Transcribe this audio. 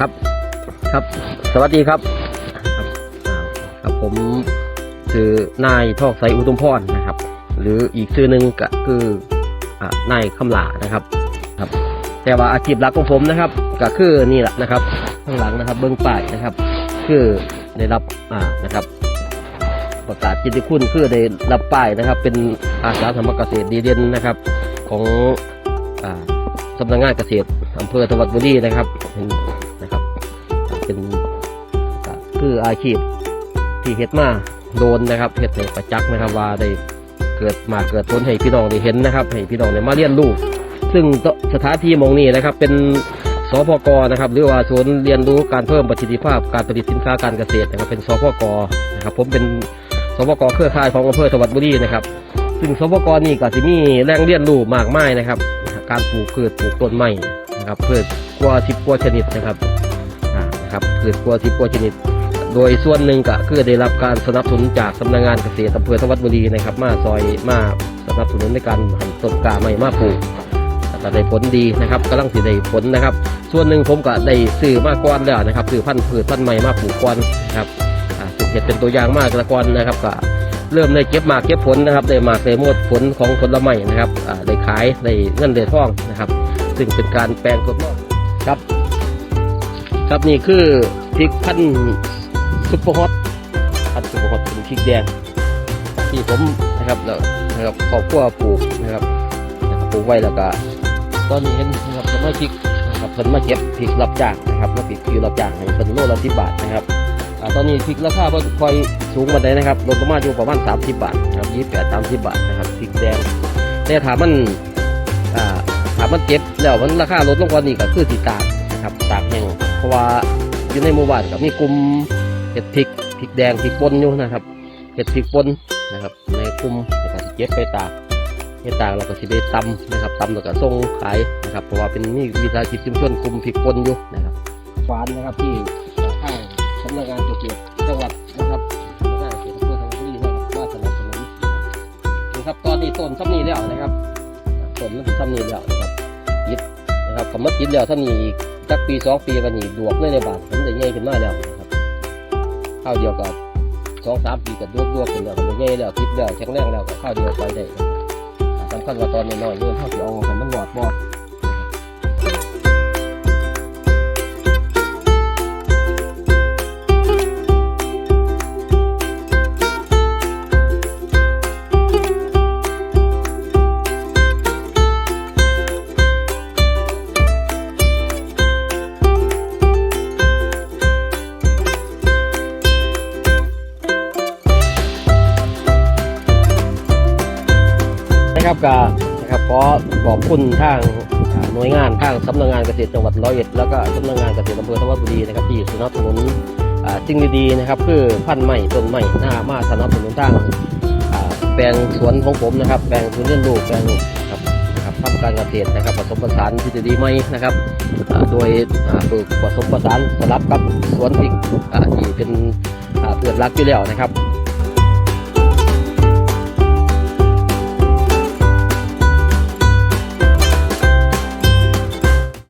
ครับ ครับ สวัสดีครับครับครับผมคือนายทอกใสอุดมพรนะครับ หรืออีกชื่อหนึ่งก็คือนายคำหลานะครับครับ แต่ว่าอาชีพหลักของผมนะครับ ก็คือนี่แหละนะครับข้างหลังนะครับ เบื้องป้ายนะครับ คือได้รับอ่านะครับ ประกาศกิตติคุณคือได้รับป้ายนะครับ เป็นอาสาธรรมเกษตรดีเด่นนะครับ ของอ่าสำนักงานเกษตรอำเภอธวัดบุรีนะครับ เป็นคืออาชีพที่เฮ็ดมาโดนนะครับเฮ็ดในประจักษ์นะครับว่าได้เกิดมาเกิดผลให้พี่น้องได้เห็นนะครับ ให้พี่น้องได้มาเรียนรู้ซึ่งสถานที่มองนี้นะครับ เป็นสพกนะครับหรือว่าศูนย์เรียนรู้การเพิ่มประสิทธิภาพการผลิตสินค้าการเกษตรนะครับ เป็นสพกนะครับ ผมเป็นสพกเครือข่ายของอำเภอธวัสดิบุรีนะครับ ซึ่งสพกนี่ก็จะมีแรงเรียนรู้มากมายนะครับ การปลูกพืชปลูกต้นไม้นะครับพืชกว่าสิบกว่าชนิดนะครับ ครับพืชกว่าสิบกว่าชนิด โดยส่วนหนึ่งก็คือได้รับการสนับสนุนจากสำนักงานเกษตรอำเภอธวัสดิ์บุรีนะครับ มาซอยมาสนับสนุนในการหันต้นกาใหม่มาปลูกก็ได้ผลดีนะครับกำลังสิได้ผลนะครับ ส่วนหนึ่งผมก็ได้ซื้อมาก่อนแล้วนะครับซื้อพันธุ์พืชพันธุ์ใหม่มาปลูกก่อนนะครับสุดเห็ดเป็นตัวอย่างมากละก่อนนะครับก็เริ่มได้เก็บมาเก็บผลนะครับได้มากได้หมดผลของผลไม้นะครับได้ขายได้เงินได้ทองนะครับ ซึ่งเป็นการแปลงทดลองครับ ครับนี่คือพริกพันซุปเปอร์ฮอตพันซุปเปอร์ฮอตเป็นพริกแดงที่ผมนะครับแล้วนะครับครอบครัวปลูกนะครับนะครับปลูกไว้แล้วก็ตอนนี้เห็นนะครับสมาชิกนะครับเพิ่นมาเก็บพริกรับจ้างนะครับมาปิดคิวรับจ้างให้เป็นโลละสิบบาทนะครับตอนนี้พริกราคาเพิ่งค่อยสูงมาได้นะครับลดลงมาอยู่ประมาณ 30 บาทนะครับ28 30บาทนะครับพริกแดงแต่ถามมันอ่าถามมันเจ็บแล้วมันราคาลดลงกว่านี้ก็คือสีตากนะครับตากแห้ง เพราะว่าอยู่ในหมู่บ้านก็มีกลุ่มเห็ดพริกพริกแดงพริกป่นอยู่นะครับเห็ดพริกป่นนะครับ ในกลุ่มนะครับเก็บไปตากเฮ็ดตากเราก็สิได้ตำนะครับตำแล้วก็ส่งขายนะครับ เพราะว่าเป็นมีวิสาหกิจชุมชนกลุ่มพริกป่นอยู่นะครับฟานนะครับที่ข้างสำนักงานเกษตรจังหวัดนะครับสำนักงาเกษตรอำเภอทองบุรีนะครับมาสนับสนุนนะครับตอนนี้ต้นซ้ำนี้แล้วนะครับต้นมันซ้ำนี้แล้วนะครับติดนะครับคำว่าติดแล้วซ้ำนี้อีก สักปีสองปีวันนี่ดวกเลยในบาทผมได้ใหญ่ขึ้นมาแล้วครับข้าวเดียวก็สองสามปีก็ดวกดวกขึ้นแล้วก็ได้ใหญ่แล้วคิดแล้วแข็งแรงแล้วก็ข้าวเดียวไปได้นสำคัญว่าตอนน้อยๆเนี่ยข้าวเดียเอาให้มันหลอดบ่ นะครับก็นะครับขอขอบคุณทางอ่าหน่วยงานทางสำนักงานเกษตรจังหวัดร้อยเอ็ดแล้วก็สำนักงานเกษตรอำเภอธวัดบุรีนะครับที่สนับสนุนสิ่งดีๆนะครับคือพันธุ์ใหม่ต้นใหม่หน้ามาสนับสนุนทางแปลงสวนของผมนะครับ แปลงสวนเรียนรู้แปลงนะครับครับทำการเกษตรนะครับผสมผสานที่ดีไหมนะครับโดยปลูกผสมผสานสลับกับสวนพริกอ่ที่เป็นเปลือกรักอยู่แล้วนะครับ